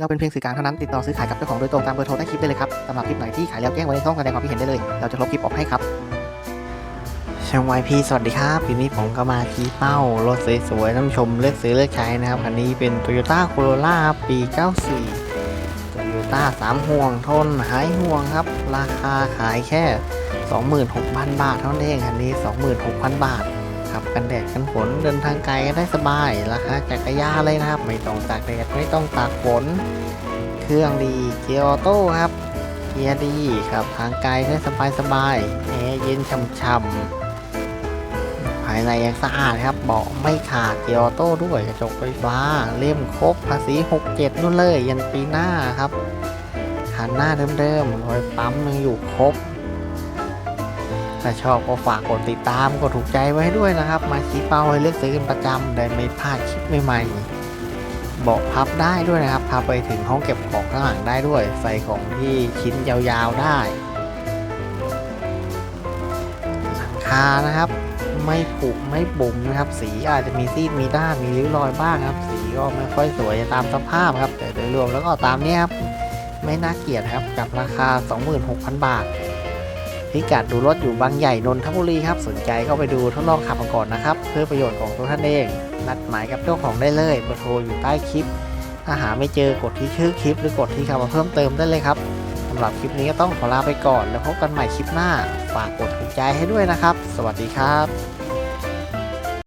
เราเป็นเพียงสื่อกลางเท่านั้นติดต่อซื้อขายกับเจ้าของโดยตรงตามเบอร์โทรใต้คลิปได้เลยครับสำหรับคลิปไหนที่ขายแล้วแจ้งไว้ในช่องแสดงความคิดเห็นได้เลย เราจะลบคลิปออกให้ครับช่างวายพีสวัสดีครับทีนี้ผมก็มาชี้เป้ารถสวยๆนผู้ชมเลือกซื้อเลือกใช้นะครับคันนี้เป็น Toyota Corolla ปี 94 Toyota 3 ห่วงทนหายห่วงครับ ราคาขายแค่ 26,000 บาทเท่านั้นเองคันนี้ 26,000 บาท ขับกันแดดกันฝนเดินทางไกลก็ได้สบายราคาจักรยานเลยนะครับ ไม่ต้องตากแดดไม่ต้องตากฝน เครื่องดีเกียร์ออโต้ครับเกียร์ดีครับทางไกลได้สบายสบายแอร์เย็นช่ำๆภายในยังสะอาดครับเบาะไม่ขาดเกียร์ออโต้ด้วยกระจกไฟฟ้าเล่มครบภาษี67นู่นเลย ยันปีหน้าครับคันหน้าเดิมๆรอยปั๊มยังอยู่ครบ ถ้าชอบก็ฝากกดติดตามกดถูกใจไว้ด้วยนะครับ มาชี้เป้าให้เลือกซื้อกันประจำได้ไม่พลาดคลิปใหม่ๆเบาะพับได้ด้วยนะครับพับไปถึงห้องเก็บของข้างหลังได้ด้วย ใส่ของที่ชิ้นยาวๆได้หลังคานะครับ ไม่ผุไม่บุ๋มนะครับ สีอาจจะมีซีดมีด้านมีริ้วรอยบ้างครับ สีก็ไม่ค่อยสวยตามสภาพครับ แต่โดยรวมแล้วก็ตามนี้ครับไม่น่าเกลียดครับกับราคา 26,000 บาท พิกัดดูรถอยู่บางใหญ่นนทบุรีครับ สนใจก็ไปดูทดลองขับมาก่อนนะครับ เพื่อประโยชน์ของตัวท่านเอง นัดหมายกับเจ้าของได้เลยเบอร์โทรอยู่ใต้คลิป ถ้าหาไม่เจอกดที่ชื่อคลิป หรือกดที่คำมาเพิ่มเติมได้เลยครับสำหรับคลิปนี้ก็ต้องขอลาไปก่อน แล้วพบกันใหม่คลิปหน้า ฝากกดถูกใจให้ด้วยนะครับ สวัสดีครับ